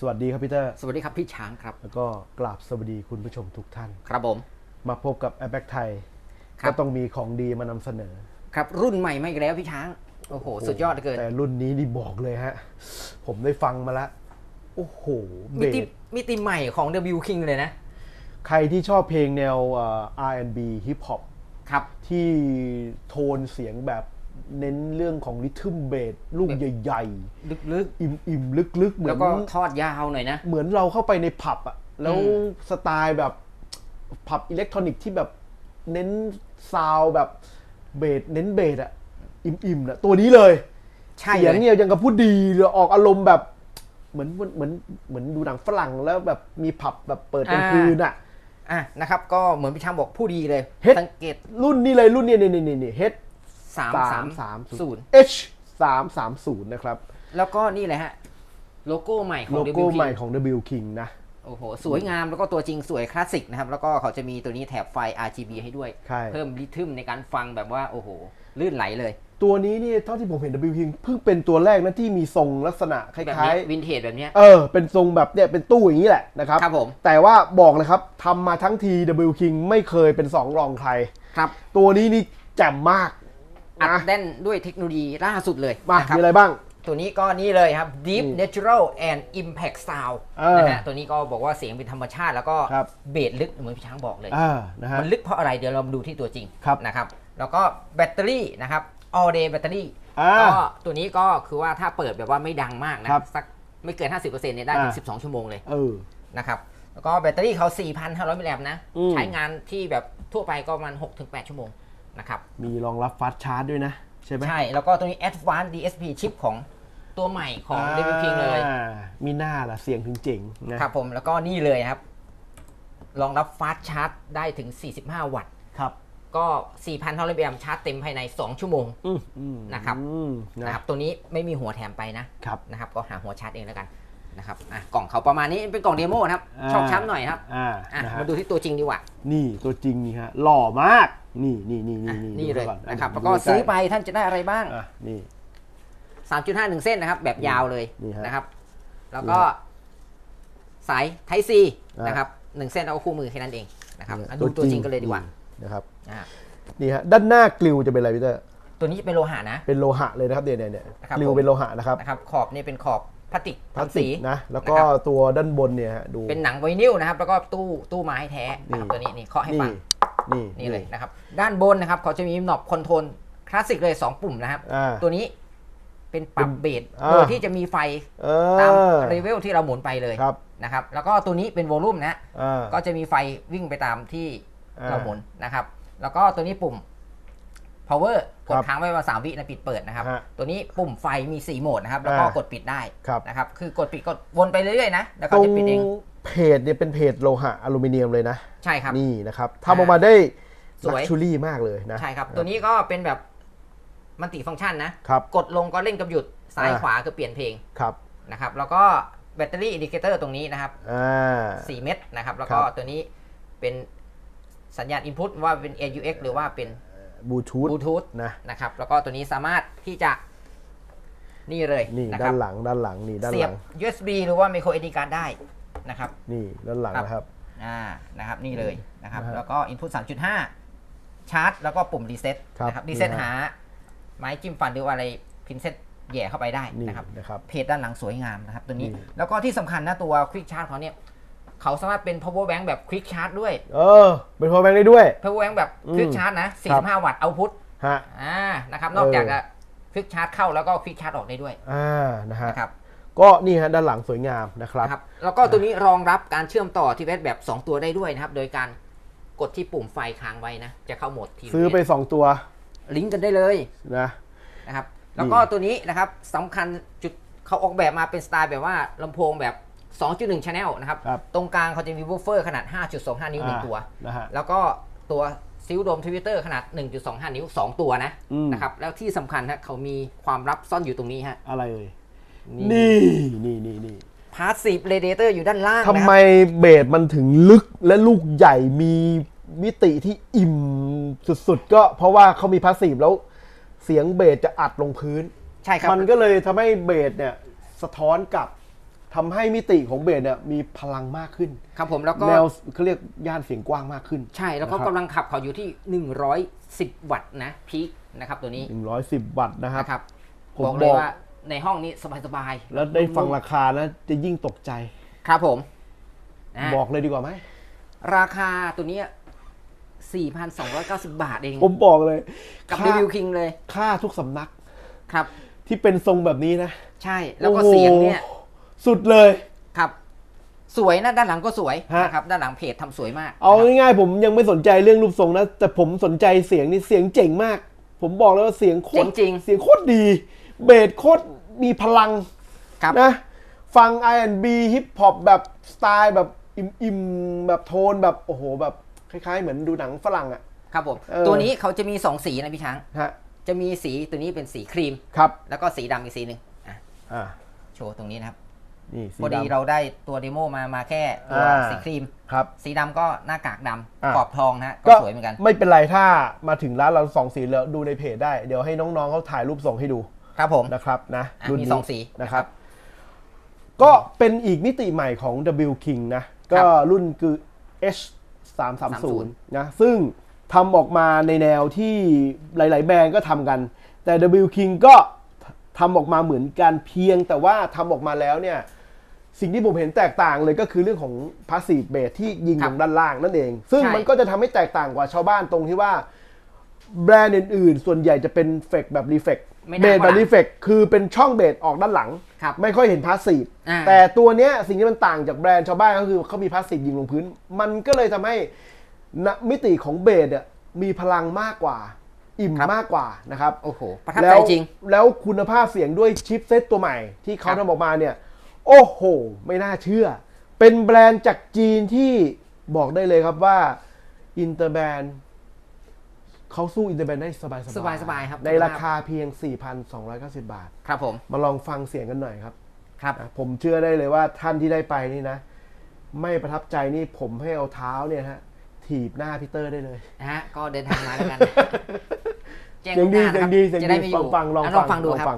สวัสดีครับพีเตอร์ สวัสดีครับพี่ช้างครับ แล้วก็กราบสวัสดีคุณผู้ชมทุกท่าน ครับผม มาพบกับแอ p แบ็กไทยครับก็ต้องมีของดีมานำเสนอ ครับรุ่นใหม่มาอีกแล้วพี่ช้าง โอ้โห สุดยอดเหลือเกิน แต่รุ่นนี้นี่บอกเลยฮะ ผมได้ฟังมาแล้วโอ้โหเบมิติสมิติใหม่ของ W King เลยนะ ใครที่ชอบเพลงแนวเอ่อ R&B ฮิปฮอปครับ ที่โทนเสียงแบบ เน้นเรื่องของริทึมเบสลูกแบบใหญ่ลึกๆ อิ่มๆ ลึกๆ เหๆมือแล้วนก็ทอดยาวหน่อยนะ เหมือนเราเข้าไปในผับอะแล้วอืมสไตล์แบบผับอิเล็กทรอนิกส์ที่แบบเน้นซาวด์แบบเบสเน้นเบสอะอิ่มๆนะตัวนี้เลยใช่เสีเลยงเนี่ยยังกับพูดดีเลยออกอารมณ์แบบเหมือนเหมือนเหมือนเหมือนดูหนังฝรั่งแล้วแบบมีผับแบบเปิดกลางคืนอะอะนะครับ ก็เหมือนพี่ช้างบอกผู้ดีเลยเฮ็ดสังเกตรุ่นนี้เลยรุ่นเนี้นี่นี่นี่นี่ H 3 สาม3สาม0 H สามสามศูนย์นะครับ แล้วก็นี่เลยฮะ โลโก้ใหม่ของ โล W โก้ King ใหม่ของ W King นะ โอ้โห สวยงามแล้วก็ตัวจริงสวยคลาสสิกนะครับ แล้วก็เขาจะมีตัวนี้แถบไฟ RGB ให้ด้วย ใช่ เพิ่มริทึมในการฟังแบบว่า โอ้โห ลื่นไหลเลย ตัวนี้นี่เท่าที่ผมเห็น W King เพิ่งเป็นตัวแรกนะที่มีทรงลักษณะคแบบล้านี้ยวินเทจแบบเนี้ย ๆ เออ เป็นทรงแบบเนี่ยเป็นตู้อย่างนี้แหละนะครับ ครับผม แต่ว่าบอกเลยครับทำมาทั้งที W King ไม่เคยเป็นสองรองใคร ครับ ตัวนี้นี่แจ่มมาก อัดนะแน่นด้วยเทคโนโลยีล่าสุดเลยมานะครับมีอะไรบ้าง ตัวนี้ก็นี่เลยครับ Deep อืม Natural and Impact Sound เออนะฮะตัวนี้ก็บอกว่าเสียงเป็นธรรมชาติแล้วก็ครับเบสลึกเหมือนพี่ช้างบอกเลยอ่านะฮะมันลึกเพราะอะไรเดี๋ยวเรามาดูที่ตัวจริงครับนะครับแล้วก็แบตเตอรี่นะครับ all day แบตเตอรี่อ่าก็ตัวนี้ก็คือว่าถ้าเปิดแบบว่าไม่ดังมากนะครับสักไม่เกิน 50%เนี่ยได้ถึงอ่า12 ชั่วโมงเลยเออนะครับแล้วก็แบตเตอรี่เขา 4,500มิลลิแอมป์นะอืมใช้งานที่แบบทั่วไปก็ประมาณ6-8 ชั่วโมง นะครับ มีรองรับฟาสชาร์จด้วยนะ ใช่ไหมใช่ แล้วก็ตัวนี้ Advanced DSP ชิปของตัวใหม่ของา w King เลย มีหน้าล่ะเสียงถึงเจ๋งนะครับผมแล้วก็นี่เลยครับ รองรับฟาสชาร์จได้ถึง 45 วัตต์ครับก็4,500มิลลิแอมป์ชาร์จเต็มภายใน 2 ชั่วโมงอืมอืมนะครับอืมนะนะครับ ตัวนี้ไม่มีหัวแถมไปนะครับนะครับ ก็หาหัวชาร์จเองแล้วกันนะครับอะกล่องเขาประมาณนี้เป็นกล่องเดโมนะครับอ่าชอบช้ำหน่อยครับอ่าอะนะฮะมาดูที่ตัวจริงดีกว่า นี่ตัวจริงนี่ฮะหล่อมาก นี่นี่นี่อะนี่นี่เลยดูก่อนะครับดูแล้วก็ใล้ๆซื้อไปท่านจะได้อะไรบ้างอะนี่3.5 1เส้นนะครับ แบบยาวเลยนี่ฮะนะครับ แล้วก็นี่ฮะสาย Type C อะนะครับหนึ่งเส้นแล้วก็คู่มือแค่นั้นเองนะครับเนี่ยอะดูตัวจริงกันเลยดีกว่านะครับอะนี่ฮะด้านหน้ากลิวจะเป็นอะไรพี่เตอร์ตัวนี้จะเป็นโลหะนะ เป็นโลหะเลยนะครับเนี่ยเนี่ยเนี่ยนะครับกลิวผมเป็นโลหะนะครับนะครับ ขอบนี่เป็นขอบพลาสติกพลาสทำติสีกนะแล้วก็นะครับตัวด้านบนเนี่ยฮะดูเป็นหนังไวนิลนะครับ แล้วก็ตู้ตู้ไม้แท้นะครับนี่ตัวนี้นี่เคาะให้ฟัง นี่นี่เลยนะครับ ด้านบนนะครับเขาจะมีหนอบคอนโทรลคลาสสิกเลย 2 ปุ่มนะครับอ่าตัวนี้เป็นปรับเบสอ่าโดยที่จะมีไฟเอตามอเลเวลที่เราหมุนไปเลยครับนะครับ แล้วก็ตัวนี้เป็นโวลูมนะอ่าก็จะมีไฟวิ่งไปตามที่อ่าเราหมุนนะครับ แล้วก็ตัวนี้ปุ่ม power กครัดบค้างไว้ประมาณสามวินะปิดเปิดนะครับ ฮะตัวนี้ปุ่มไฟมี 4 โหมดนะครับ แล้วก็อ่ากดปิดได้ครับ นะครับ คือกดปิดกดวนไปเรื่อยๆนะ แล้วตก็รงจะปิดเอง เพจเนี่ยเป็นเพจโลหะอลูมิเนียมเลยนะ ใช่ครับ นี่นะครับทำออกมาได้สลัวย กชูรี่มากเลยนะใช่ครับ ตัวนี้ก็เป็นแบบมันติฟังก์ชันนะ ครับ กดลงก็เล่นกับหยุด ซ้ายอ่า ขวาคือเปลี่ยนเพลงครับนะครับ แล้วก็แบตเตอรี่อินดิเคเตอร์ตรงนี้นะครับ อ่า 4 เม็ดนะครับ แล้วก็ครับ ตัวนี้เป็นสัญญาณ Input ว่าเป็น AUX หรือว่าเป็น บลูทูธบลูทูธนะนะครับ แล้วก็ตัวนี้สามารถที่จะนี่เลยนี่นะคด้ารับนหลังด้านหลังนี่ด้านเสีหยลับง USB หรือว่า micro SD card ได้นะครับ นี่ด้านหลังครับนะครับอ่านะครับนี่เลยนะครับนะฮะแล้วก็ Input 3.5 ชาร์จ แล้วก็ปุ่ม Reset ครับนะครับ Reset นี่ฮะหา ไม้จิ้มฟันหรือว่าอะไรพินเซตแหย่เข้าไปได้นี่นะครับนะครับ เพจด้านหลังสวยงามนะครับ ตัวนี้นี่แล้วก็ที่สำคัญนะตัว Quick Charge เขาเนี่ย เขาสามารถเป็น power bank แบบ Quick Charge ด้วย เออ เป็นพอแบงค์ได้ด้วย power bank แบบอืม Quick Charge นะครับ45 วัตต์ output ฮะอ่านะครับ นอกจากจะ Quick Charge เข้าแล้วก็ Quick Charge ออกได้ด้วย อ่า นะฮะนะครับก็นี่ฮะด้านหลังสวยงามนะครับนะครับ แล้วก็ตัวนี้รองรับการเชื่อมต่อที่เวสแบบ 2 ตัวได้ด้วยนะครับ โดยการกดที่ปุ่มไฟค้างไว้นะ จะเข้าโหมดทีซื้อไป 2 ตัว ลิงก์กันได้เลยนะนะครับ แล้วก็ตัวนี้นะครับสำคัญจุดเขาออกแบบมาเป็นสไตล์แบบว่าลำโพงแบบ 2.1 Channel นะครับ ครับตรงกลางเขาจะมีวูฟเฟอร์ขนาด 5.25 นิ้วหนึ่งอ่าตัวนะฮะแล้วก็ตัวซิลโดมทวิตเตอร์ขนาด 1.25 นิ้ว 2 ตัวนะอืม นะครับแล้วที่สำคัญฮะเขามีความลับซ่อนอยู่ตรงนี้ฮะอะไรเอ่ยนี่นี่นี่นี่พาสซีฟเรเดเตอร์อยู่ด้านล่างทำนะคไมรับเบสมันถึงลึกและลูกใหญ่มีมิติที่อิ่มสุดๆ ก็เพราะว่าเขามีพาสซีฟแล้ว เสียงเบสจะอัดลงพื้น ใช่ครับ มันก็เลยทำให้เบสเนี่ย สะท้อนกลับ ททำให้มิติของเบสเนี่ยมีพลังมากขึ้น ครับผมแล้วก็แนวเขาเรียกย่านเสียงกว้างมากขึ้น ใช่แล้วก็นะครับ กำลังขับเขาอยู่ที่ 110 วัตต์นะพีคนะครับตัวนี้110 วัตต์นะครับ นะครับผมบอกเลบยอก ว่าในห้องนี้สบายๆแล้วได้ฟังราคานะจะยิ่งตกใจ ครับผมนะบอกเลยดีกว่าไหม ราคาตัวเนี้ย4,290 บาทเองผมบอกเลยกับค่ารีวิวคิงเลยค่าทุกสำนักครับ ที่เป็นทรงแบบนี้นะ ใช่แล้วก็โอ้โห เสียงเนี่ย สุดเลย ครับ สวยนะด้านหลังก็สวยฮะ นะครับด้านหลังเพจทำสวยมากเอานะครับง่ายๆผมยังไม่สนใจเรื่องรูปทรงนะ แต่ผมสนใจเสียงนี่เสียงเจ๋งมาก ผมบอกเลยว่าเสียงโคตรเจ๋งจริงเสียงโคตรดี เบสโคตรมีพลังครับ นะฟัง R&B ฮิปฮอปแบบสไตล์แบบอิ่มๆแบบโทนแบบโอ้โหแบบคล้ายๆ เหมือนดูหนังฝรั่งอะ ครับผม เออ ตัวนี้เขาจะมี 2 สีนะพี่ช้าง ฮะจะมีสีตัวนี้เป็นสีครีม ครับแล้วก็สีดำอีกสีหนึ่งอะอ่าโชว์ตรงนี้นะครับ นี่สีพอดีดำเราได้ตัวเดโมมามาแค่ตัวอ่า สีครีมครับ สีดำก็หน้ากากดอะำขอบทองนะฮะก็ก็สวยเหมือนกัน ไม่เป็นไรถ้ามาถึงร้านเราสองสีแล้วดูในเพจได้ เดี๋ยวให้น้องๆเขาถ่ายรูปส่งให้ดูครับผม นะครับนะอะรุ่นมีนี้สองสีนะครับ ก็เป็นอีกมิติใหม่ของ W King นะ ก็รุ่นคือ H 3 3 0นะซึ่งทำออกมาในแนวที่หลาย ๆ แบรนด์ก็ทำกัน แต่ W King ก็ทำออกมาเหมือนกันเพียงแต่ว่าทำออกมาแล้วเนี่ย สิ่งที่ผมเห็นแตกต่างเลยก็คือเรื่องของ passive bass ที่ยิงครัลบงด้านล่างนั่นเอง ซึ่งใช่มันก็จะทำให้แตกต่างกว่าชาวบ้านตรงที่ว่า แบรนด์อื่นๆ ส่วนใหญ่จะเป็นเฟกแบบรีเฟกไม่น่าเบสแบบว่ารีเฟกคือเป็นช่องเบสออกด้านหลังครับไม่ค่อยเห็นพาสซีฟอ่าแต่ตัวเนี้ยสิ่งที่มันต่างจากแบรนด์ชาวบ้านก็คือเขามีพาสซีฟยิงลงพื้น มันก็เลยทำให้ณมิติของเบสอะมีพลังมากกว่าอิ่มครับมากกว่านะครับ โอ้โห ประทับแล้ใจวจริง แล้วคุณภาพเสียงด้วยชิปเซตตัวใหม่ที่เขาครับทำออกมาเนี่ย โอ้โห ไม่น่าเชื่อ เป็นแบรนด์จากจีนที่บอกได้เลยครับว่าอินเตอร์แบรนด์เขาสู้อินเตอร์แบรนด์ได้สบายๆสบายๆครับ ในราคาเพียง 4,290 บาท ครับผม มาลองฟังเสียงกันหน่อยครับ ครับนะผมเชื่อได้เลยว่าท่านที่ได้ไปนี่นะ ไม่ประทับใจนี่ผมให้เอาเท้าเนี่ยฮะถีบหน้าพีเตอร์ได้เลยนะฮะ ก็เดินทางมาแล้วกันแจ้งเสียงดีล่วหน้าเสียนะงครับดีเสียงจะดีได้ไม่อลองยู่ฟังลองะฟังฟังดูลองครับ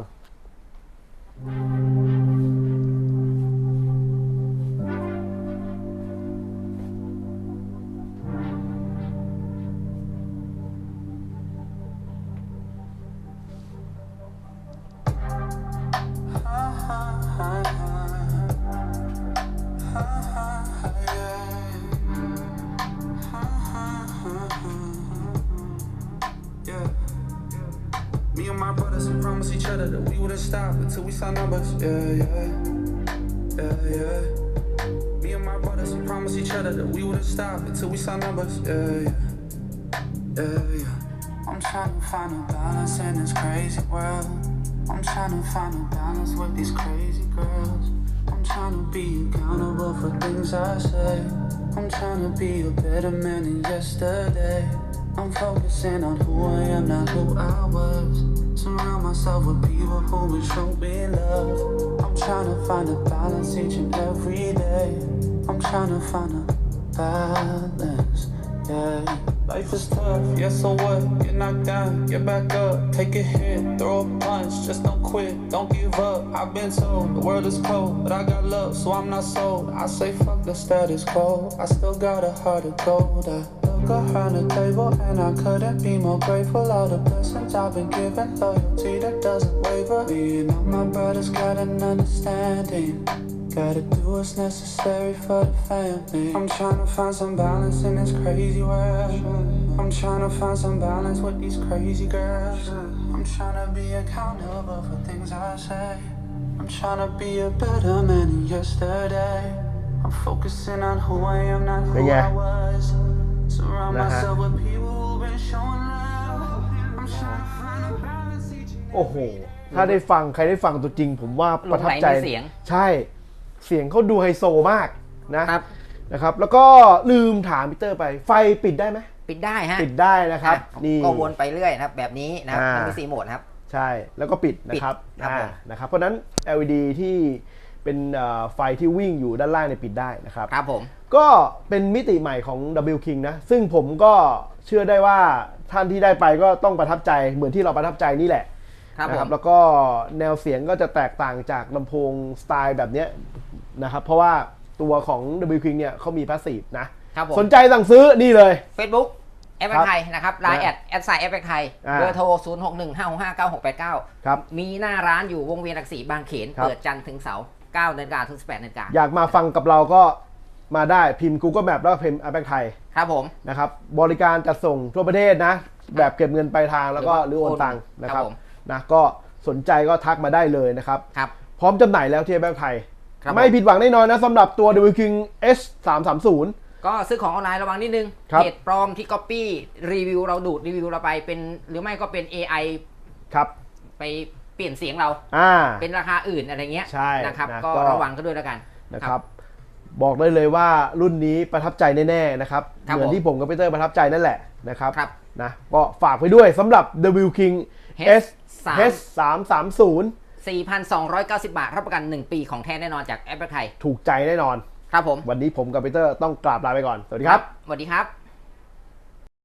we promised that we wouldn't stop until we saw numbers. Yeah, yeah. Yeah, yeah. Me and my brothers, we promised each other that we wouldn't stop until we saw numbers. Yeah, yeah. Yeah, yeah. I'm trying to find a balance in this crazy world. I'm trying to find a balance with these crazy girls. I'm trying to be accountable for things I say. I'm trying to be a better man than yesterday. I'm focusing on who I am, not who I was. Surround myself with people who will show me love. I'm trying to find a balance each and every day. I'm trying to find a balance. Yeah. Life is tough, yeah, so what? Get knocked down, get back up, take a hit, throw a punch, just don't quit, don't give up. I've been told the world is cold, but I got love, so I'm not sold. I say fuck the status quo, I still got a heart of gold. I around the table and I couldn't be more grateful. All the blessings I've been given, loyalty that doesn't waver. Me and all my brothers got an understanding. Gotta do what's necessary for the family. I'm trying to find some balance in this crazy world. I'm trying to find some balance with these crazy girls. I'm trying to be accountable for things I say. I'm trying to be a better man than yesterday. I'm focusing on who I am, not who Yeah. I was. Surround Uh-huh. myself with people who've been showing love. I'm trying to find a balance each and โอ้โห ถ้าได้ฟังใครได้ฟังตัวจริง ผมว่าประทับใจหลงไหลในเสียง ใช่ เสียงเขาดูไฮโซมากนะ ครับ นะครับ แล้วก็ลืมถามพีเตอร์ไป ไฟปิดได้ไหม ปิดได้ฮะปิดได้นะครับ อะนี่ ก็วนไปเรื่อยนะครับ แบบนี้นะครับอ่ามั มันมีสีโหมดนะครับ ใช่ แล้วก็ปิดนะครับปิดครับอ่าผม นะครับ เพราะฉะนั้น LED ที่เป็นเอ่อไฟที่วิ่งอยู่ด้านล่างเนี่ยปิดได้นะครับ ครับผม ก็เป็นมิติใหม่ของ W King นะ ซึ่งผมก็เชื่อได้ว่าท่านที่ได้ไปก็ต้องประทับใจเหมือนที่เราประทับใจนี่แหละครับนะผมแล้วก็แนวเสียงก็จะแตกต่างจากลำโพงสไตล์แบบเนี้ยนะครับ เพราะว่าตัวของ W King เนี่ยเขามีพาสซีฟนะ ครับผม สนใจสั่งซื้อนี่เลย Facebook แอปครับไทยนะครับไลน์แอดแอดไซแอปไทยอ่า เบอร์โทร 0 6 1 5 6 5 9 6 8 9ครับมีหน้าร้านอยู่วงเวียนหลักสี่บางเขน ครับ เปิดจันทร์ถึงเสาร์9นาฬิกาถึง 18นาฬิกา อยากมาฟังกับเราก็ มาได้พิมพ์ Google Map แล้วก็พิมพ์ a p p ไทยครับผม นะครับบริการจัดส่งทั่วประเทศนะ แบบเก็บเงินปลายทางแล้วก็หหรืรืออโอว่านตังค์นะครับครับผม นะก็สนใจก็ทักมาได้เลยนะครับ ครับ พร้อมจำหน่ายแล้วที่แบงค์ไทย ครับไม่ผมผิดหวังแน่นอนนะสำหรับตัว W King S 3 3 0 ก็ซื้อของออนไลน์ระวังนิดนึงครับ เพจปลอมที่ก๊อปปี้รีวิวเราดูดรีวิวเราไปเป็น หรือไม่ก็เป็น AI ครับ ไปเปลี่ยนเสียงเราอ่า เป็นราคาอื่นอะไรเงี้ยใช่นะครับนะก็ก็ ระวังกันด้วยแล้วกัน นะครับ บอกได้เลยว่ารุ่นนี้ประทับใจแน่ๆนะครับครับเหมือนผมที่ผมกับพีเตอร์ประทับใจนั่นแหละนะครับครับ นะก็ฝากไปด้วยสำหรับ W King S S3 S 3 3 0 4,290 บาท รับประกัน 1 ปีของแท้แน่นอนจากแอปไทยถูกใจแน่นอน ครับผม วันนี้ผมกับพีเตอร์ต้องกราบลาไปก่อน สวัสดีครับ สวัสดีครับ